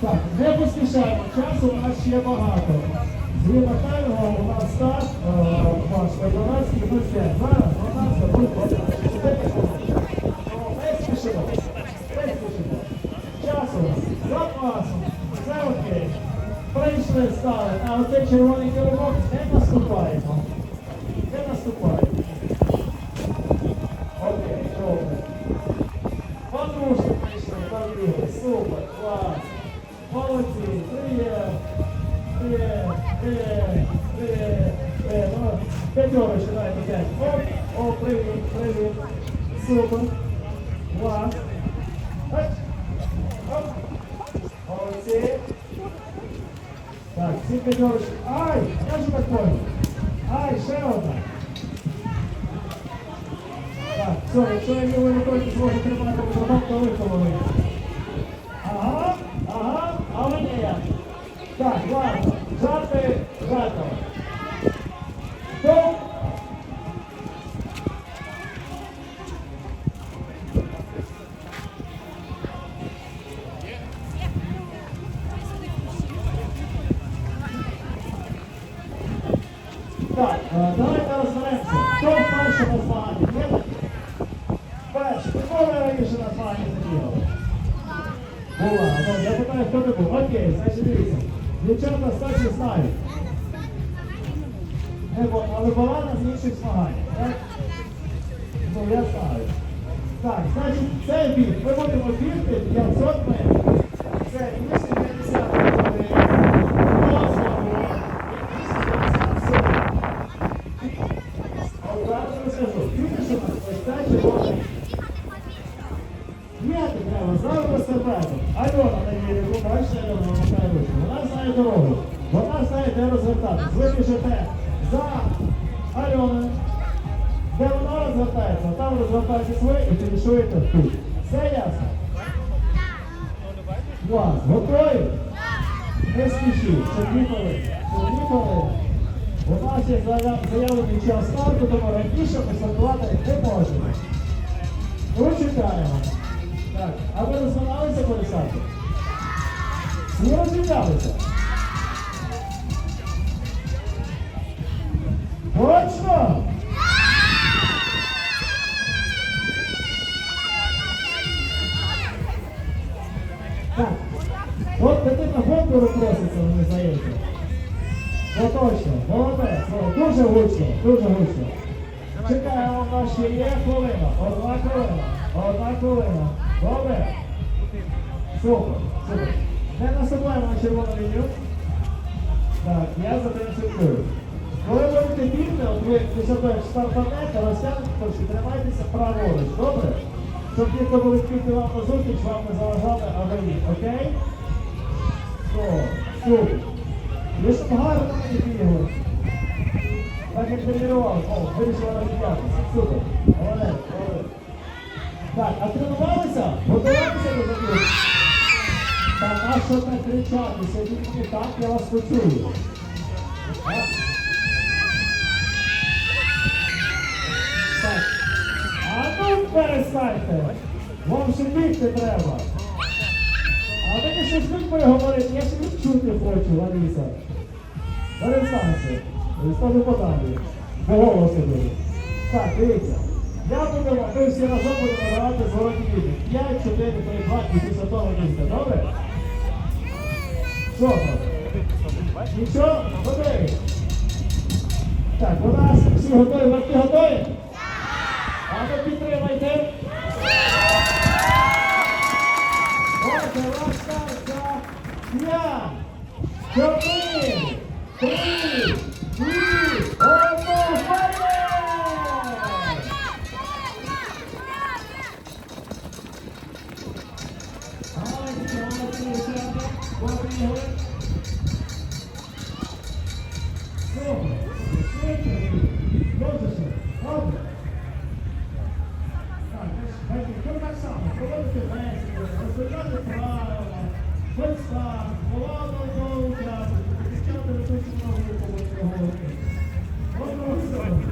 Так, не поспішаємо, часу у нас ще багато. Зліва тайму у нас старт, е, бачите, 12 минут 5. Зараз 12 запасом, все окей. Прийшли, стали, а оцей червоний килимок не наступаємо. Не наступаємо. Окей, добре. Подружки прийшли, побігли, супер, клас. Молодці, привіт, привіт, привіт, привіт, п'ятерочку, дайте п'ять. Оп, о, привіт, привіт, супер, клас. Оп, оп, молодці. Так, всі п'ятерочки. Ай, я ж так. Ай, ще одна. Так, все, якщо я лівою рукою зможу тримати мікрофон, то виховали. Ага, ага, а ви я. Так, ладно, давайте розберемося. Хто в першому змаганні? Перший. Кого ви раніше на змаганні забігали? Була. Я питаю, хто ти був? Окей, значить дивіться. Дівчата старші знають. Не було, але була на інших змаганнях, так? Ну, я знаю. Так, значить, цей біг. Ми будемо бігти 500 метрів. Альона бачите, Альона махає ручку. Вона знає дорогу. Вона знає, де розвертатися. Ви біжите за Альоною. Де вона розвертається, там розвертаєтесь ви і фінішуєте тут. Все ясно? Клас. Готові? Не спішіть. Ще дві хвилини. Хвилини. У нас є заявлений час старту, тому раніше ми не можемо. Почекаємо. Так, а ви розминалися полісати? Не розмінялися? Точно? Так, от дитина гонку проситься, мені здається. Ну точно, молодець, дуже гучно, дуже гучно. Чекаємо, в ще є хвилина, одна хвилина, одна хвилина. Добре? Супер, супер. Червону лінію. Так, я за тим слідкую. Коли будете бігти, от ви як стартанете, розтягнете тримайтеся праворуч, добре? Щоб ті, хто будуть бігти вам на зустріч, вам не заважали аварії, окей? О, супер. Ви ж гарно мені бігли. Так як тренували, о, вирішила розіб'ятися. Супер. Молодець, молодець. Так, а тренувалися? Готувалися до забігу? Так, а що так кричати? Сидіть мені так, я вас почую. А? Ну перестаньте! Вам ще бігти треба. А ви щось будь говорити, я ще чути хочу, Лариса. Перестаньте. Скажу подалі. По голосу. Так, дивіться. Я буду, ми всі разом будемо давати зворотні дії. 5, 4, 3, 2 і після того дійсно. Добре? Що? Нічого? Готові? Так, у нас всі готові, батьки готові? А ви підтримайте. Отже, ваш старт за 5, 4, 3, Thank you.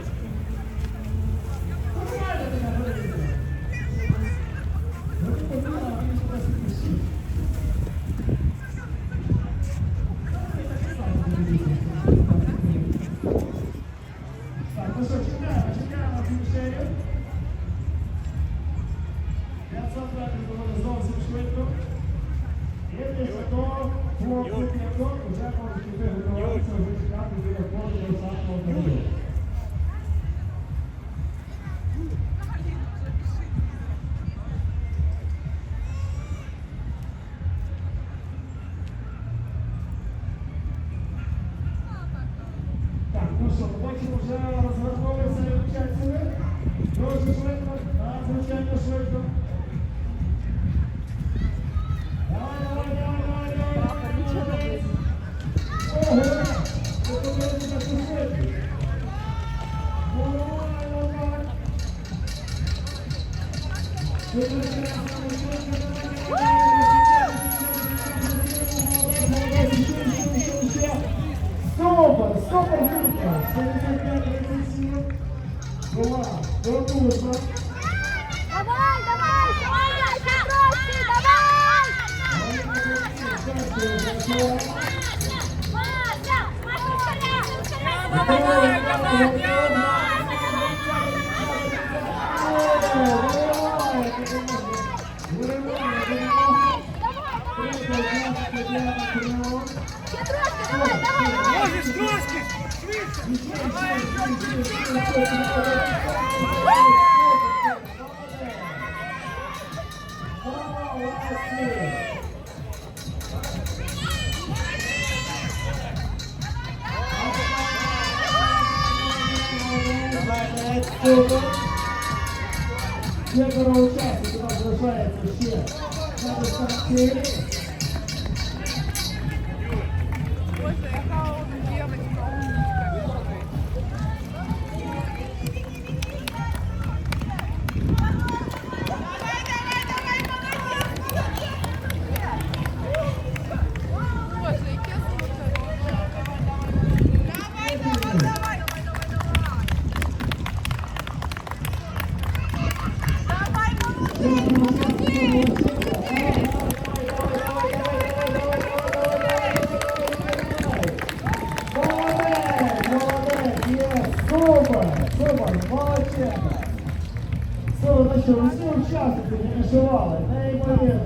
Бачимо, ну вже розвернулися і вчаться. Дуже швидко, надзвичайно швидко. Супер, супер, супер. Готово. Давай, давай, Соня, хороший, давай. Маша, Маша, Маша, Маша, Маша, Маша, Маша, Маша, Маша, Все, короче, сюда бросается все. Надо стать що усі учасники фінішували. Неймовірно.